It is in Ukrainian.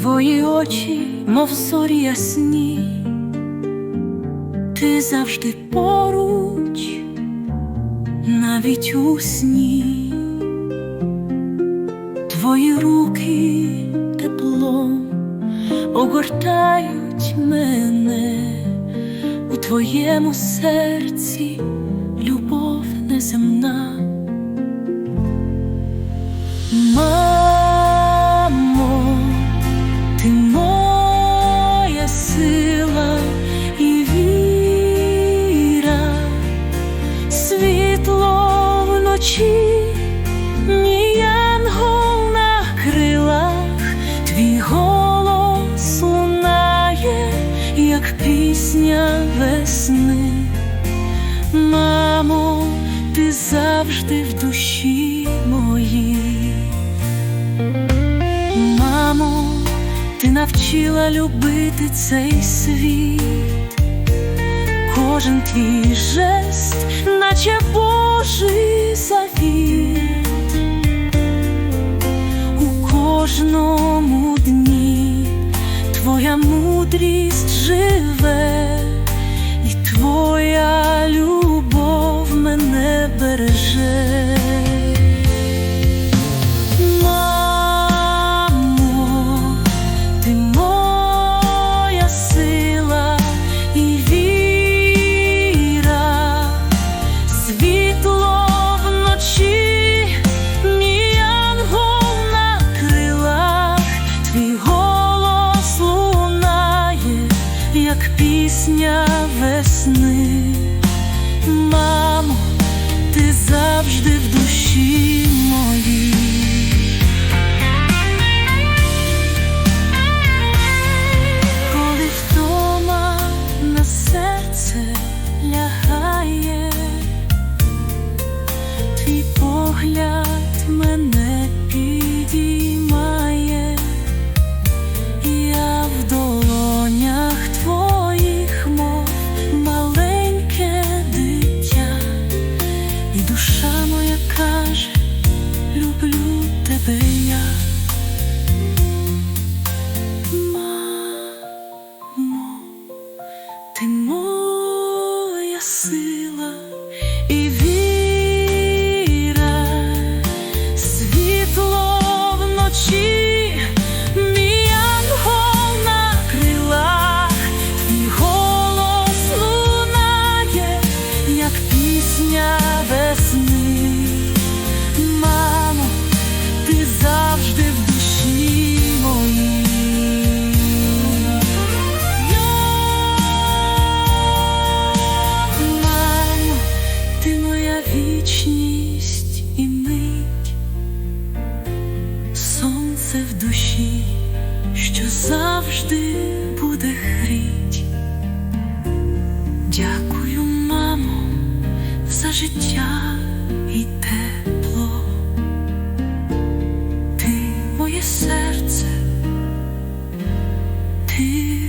Твої очі, мов зорі ясні, ти завжди поруч, навіть у сні, твої руки теплом огортають мене. У твоєму серці любов неземна. Вночі, мій янгол на крилах, твій голос лунає, як пісня весни. Мамо, ти завжди в душі моїй. Мамо, ти навчила любити цей світ, кожен твій жест, наче мудрість живе, весни. Мамо, ти завжди в душі моїй. Коли втома на серце лягає, твій погляд мене люблю я. Мамо, ти моя сила і віра, світло вночі, мій ангел на крилах, як пісня весни. І мить, сонце в душі, що завжди буде гріть. Дякую, мамо, за життя і тепло. Ти моє серце, ти.